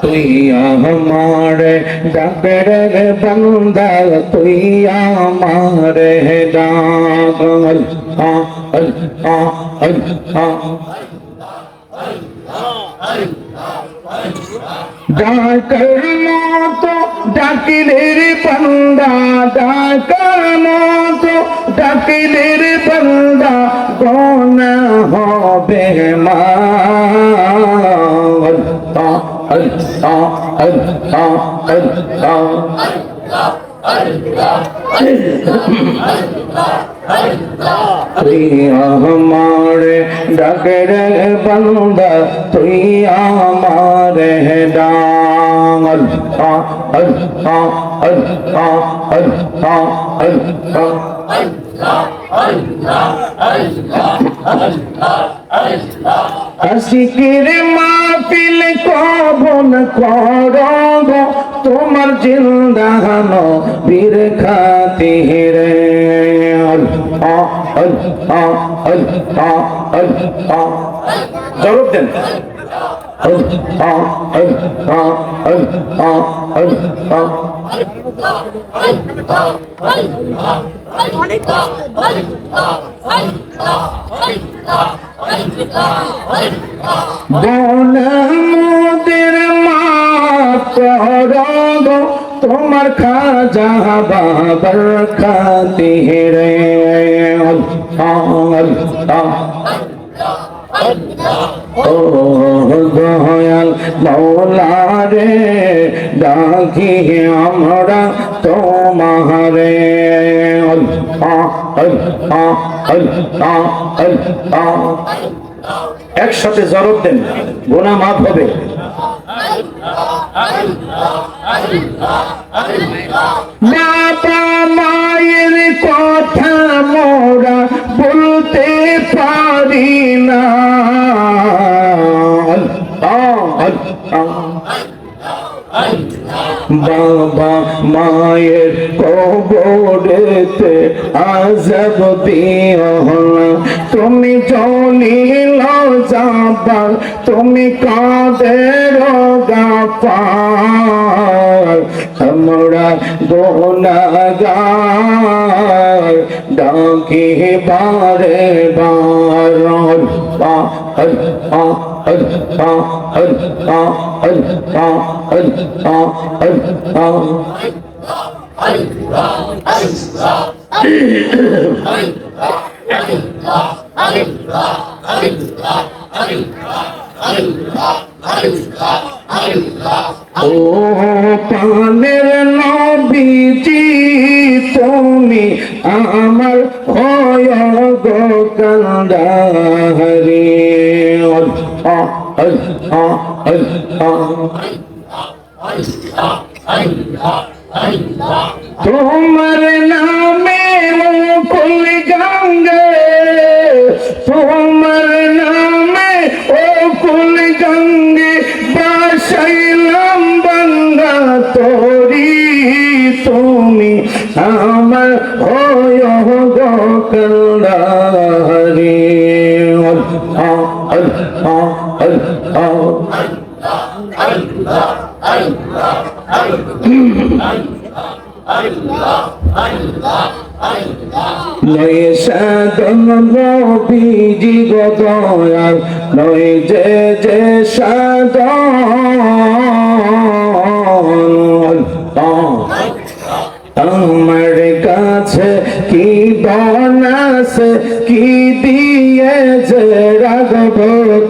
তুই আমার ডাকের বন্দা তুই আমার ডাক ডাকের মতো ডাকিলের বন্দা ডাকার মতো ডাকিলের বন্দা গণ হবে মা তুই আমার ডাকের বন্দা তুই আমার ডাল আশিকের মাহফিল কবন করব তোমার জিন্দান বীর খাতির জবাব দেন। বনমুদের মা করব তোমার খাজা বাবার খাতিরে। ও দয়াল মৌলারে ডাকি আমরা তোমারে একসাথে জরব দেন, গোনা মাফ হবে। বাবা মায়ের কথা মোরা বলতে পারি না। বাবা মায়ের কবরেতে আজব দিও তুমি জলিল যাবা তুমি কাদের গাপার আমরা গোনাগার, ডাকি বারে বার হর হর ও পানের নবীজি তুমি আমার হয় গো কান্দাহারে। তোমার নামে মুকুল গঙ্গে, তোমার নামে ও কুল গঙ্গে বাসাইলাম বাঙ্গা তোরি। তুমি আমার হয় নয় সাধন বিজি গদয়াল নয় যে যে আমার কাছে কি বনাস কি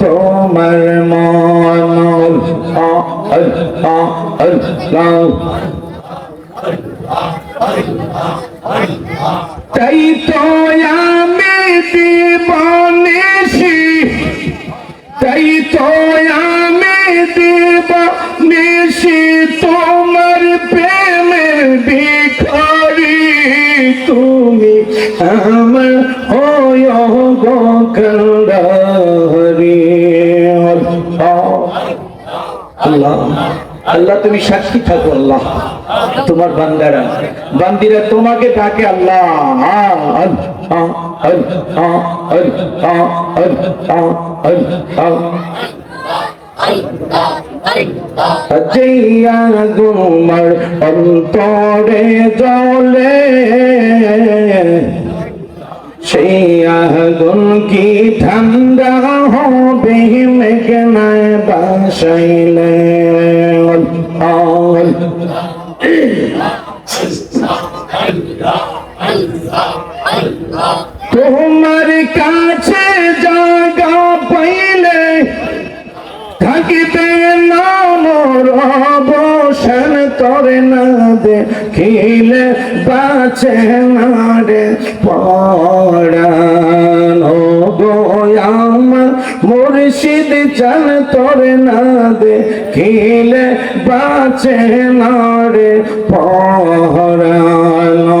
তোমার মন আল্লাহ তাই তো আমি দিবানিসি তাই তো তুমি আমার হয় কান্দারি আল্লাহ আল্লাহ তুমি সাক্ষী থাকো আল্লাহ। তোমার বান্দারা বান্দিরা তোমাকে ডাকে আল্লাহ। আ, জিয়া গুমার অন্তরে জলে সেই আগুন কি ঠান্ডা হবে মেঘনায় বাসাইলে তোমার কাছে জায়গা পাইলে মোর অবসান তরে না দে খিলে বাঁচে না রে পড়ানো মুর্শিদ, চান তরে না দে খিলে বাঁচে না রে পড়ানো